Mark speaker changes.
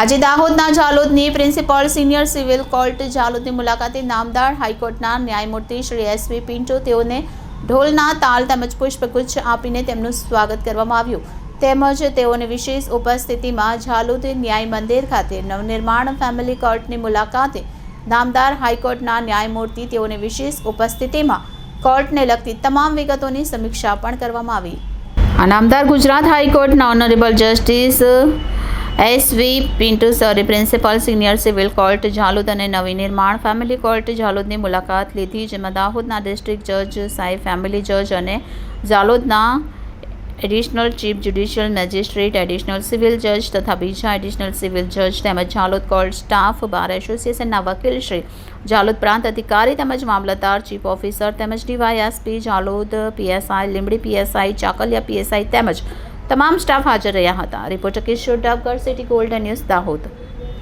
Speaker 1: આજે દાહોદના જાલોદની પ્રિન્સિપલ સિનિયર સિવિલ કોર્ટ જાલોદની મુલાકાતે નામદાર હાઈકોર્ટના ન્યાયમૂર્તિ શ્રી એસવી પિન્ટો તેઓને ઢોલના તાલ તેમજ પુષ્પગુચ્છ આપીને તેમનું સ્વાગત કરવામાં આવ્યું. તેમજ તેઓને વિશેષ ઉપસ્થિતિમાં જાલોદ ન્યાય મંદિર ખાતે નવનિર્માણ ફેમિલી કોર્ટની મુલાકાતે નામદાર હાઈકોર્ટના ન્યાયમૂર્તિ તેઓની વિશેષ ઉપસ્થિતિમાં કોર્ટને લગતી તમામ વિગતોની સમીક્ષા પણ કરવામાં આવી. આ નામદાર ગુજરાત હાઈકોર્ટના honourable justice S V Pintu sorry, principal senior civil court Zalod અને નવી નિર્માણ ફેમિલી કોર્ટ ઝાલોદની મુલાકાત લીધી, જેમાં દાહોદના ડિસ્ટ્રિક્ટ જજ સાહેબ ફેમિલી જજ અને ઝાલોદના additional chief judicial magistrate, additional civil જજ તથા બીજા એડિશનલ સિવિલ જજ તેમજ ઝાલોદ કોર્ટ સ્ટાફ બાર એસોસિએશનના વકીલ શ્રી ઝાલોદ પ્રાંત અધિકારી તેમજ મામલતદાર, ચીફ ઓફિસર તેમજ DYSP, Zalod PSI, Limbdi PSI, Chakaliya PSI તેમજ તમામ સ્ટાફ હાજર રહ્યા હતા. Reporter Kishor Dabgar city golden news Dahod.